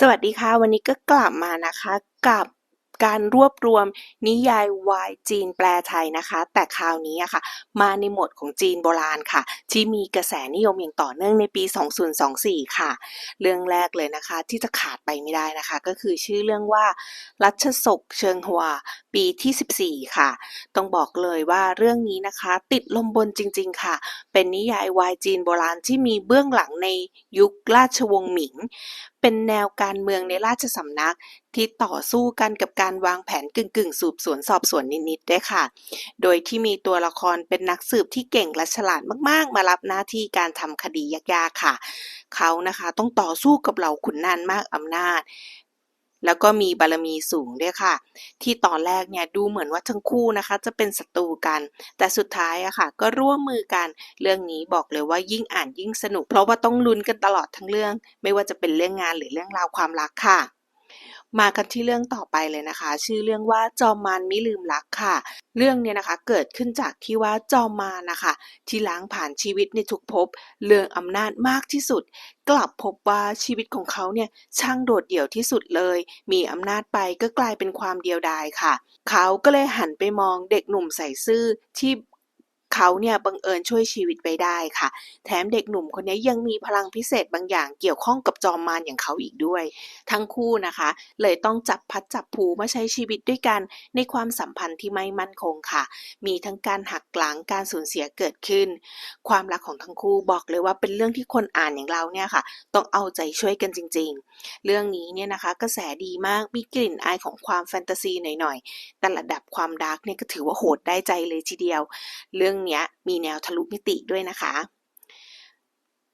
สวัสดีค่ะ วันนี้ก็กลับมานะคะกับการรวบรวมนิยายวายจีนแปลไทยนะคะ แต่คราวนี้อะค่ะ มาในหมวดของจีนโบราณค่ะ ที่มีกระแสนิยมอย่างต่อเนื่องในปี 2024 ค่ะ เรื่องแรกเลยนะคะ ที่จะขาดไปไม่ได้นะคะ ก็คือชื่อเรื่องว่ารัชศกเชิงหัว ปีที่ 14 ค่ะ ต้องบอกเลยว่าเรื่องนี้นะคะ ติดลมบนจริง ๆ ค่ะ เป็นนิยายวายจีนโบราณที่มีเบื้องหลังในยุคราชวงศ์หมิง เป็นแนวการเมืองในราชสำนักที่ต่อสู้กันกับการวางแผนกึ่งๆสืบสวนสอบสวนนิดๆด้วยค่ะ โดยที่มีตัวละครเป็นนักสืบที่เก่งและฉลาดมากๆ มารับหน้าที่การทำคดียากๆค่ะ เขานะคะต้องต่อสู้กับเหล่าขุนนางมากอำนาจ แล้วก็มีบารมีสูงด้วยค่ะ ที่ตอนแรกเนี่ยดูเหมือนว่าทั้งคู่นะคะจะเป็นศัตรูกัน แต่สุดท้ายอะค่ะ ก็ร่วมมือกันเรื่องนี้บอกเลยว่ายิ่งอ่านยิ่งสนุก เพราะว่าต้องลุ้นกันตลอดทั้งเรื่อง ไม่ว่าจะเป็นเรื่องงานหรือเรื่องราวความรักค่ะ มากันที่เรื่องต่อไปเลยนะคะ ชื่อเรื่องว่าจอมมารไม่ลืมรักค่ะ เรื่องเนี่ยนะคะเกิดขึ้นจากที่ว่าจอมมารนะคะ ที่ล้างผ่านชีวิตในทุกภพเรื่องอำนาจมากที่สุด กลับพบว่าชีวิตของเขาเนี่ยช่างโดดเดี่ยวที่สุดเลย มีอำนาจไปก็กลายเป็นความเดียวดายค่ะ เขาก็เลยหันไปมองเด็กหนุ่มใส่ซื่อที่ เขาเนี่ยบังเอิญช่วยชีวิตไว้ได้ค่ะ แถมเด็กหนุ่มคนนี้ยังมีพลังพิเศษบางอย่างเกี่ยวข้องกับจอมมารอย่างเขาอีกด้วย ทั้งคู่นะคะ เลยต้องจับพัดจับผูมาใช้ชีวิตด้วยกันในความสัมพันธ์ที่ไม่มั่นคงค่ะ มีทั้งการหักหลังการสูญเสียเกิดขึ้น ความรักของทั้งคู่บอกเลยว่าเป็นเรื่องที่คนอ่านอย่างเราเนี่ยค่ะ ต้องเอาใจช่วยกันจริง ๆ เรื่องนี้เนี่ยนะคะกระแสดีมากมีกลิ่นอายของความแฟนตาซีหน่อยๆแต่ระดับความดาร์กเนี่ยก็ถือว่าโหดได้ใจเลยทีเดียว เรื่องนี้มีแนวทะลุมิติด้วยนะคะ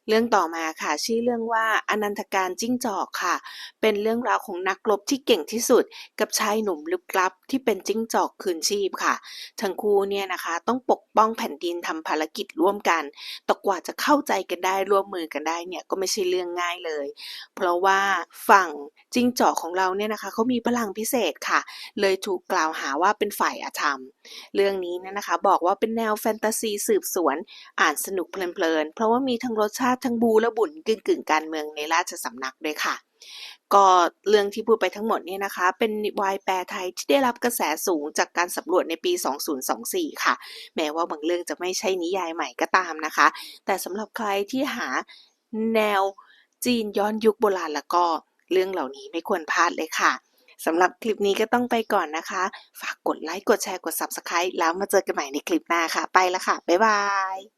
เรื่องต่อมาค่ะ ชื่อเรื่องว่าอนันทการจิ้งจอกค่ะ เป็นเรื่องราวของนักรบที่เก่งที่สุด กับชายหนุ่มลึกลับที่เป็นจิ้งจอกคืนชีพค่ะ ทั้งคู่เนี่ยนะคะ ต้องปกป้องแผ่นดินทำภารกิจร่วมกันแต่กว่าจะเข้าใจกันได้ร่วมมือกันได้เนี่ยก็ไม่ใช่เรื่องง่ายเลย เพราะว่าฝั่งจิ้งจอกของเราเนี่ยนะคะเขามีพลังพิเศษค่ะ เลยถูกกล่าวหาว่าเป็นฝ่ายอาธรรม เรื่องนี้เนี่ยนะคะ บอกว่าเป็นแนวแฟนตาซีสืบสวน อ่านสนุกเพลินๆเพราะว่ามีทั้งรสชาติทั้งบูและบุญกึ่งกึ่งการเมืองในราชสำนักด้วยค่ะ ก็เรื่องที่พูดไปทั้งหมดเนี่ยนะคะ เป็นวายแปลไทยที่ได้รับกระแสสูงจากการสำรวจในปี 2024 ค่ะ แม้ว่าบางเรื่องจะไม่ใช่นิยายใหม่ก็ตามนะคะ แต่สำหรับใครที่หาแนวจีนย้อนยุคโบราณแล้วก็เรื่องเหล่านี้ไม่ควรพลาดเลยค่ะสำหรับคลิปนี้ก็ต้องไปก่อนนะคะ ฝากกดไลค์ กดแชร์ กด Subscribe แล้วมาเจอกันใหม่ในคลิปหน้าค่ะ ไปแล้วค่ะ บ๊ายบาย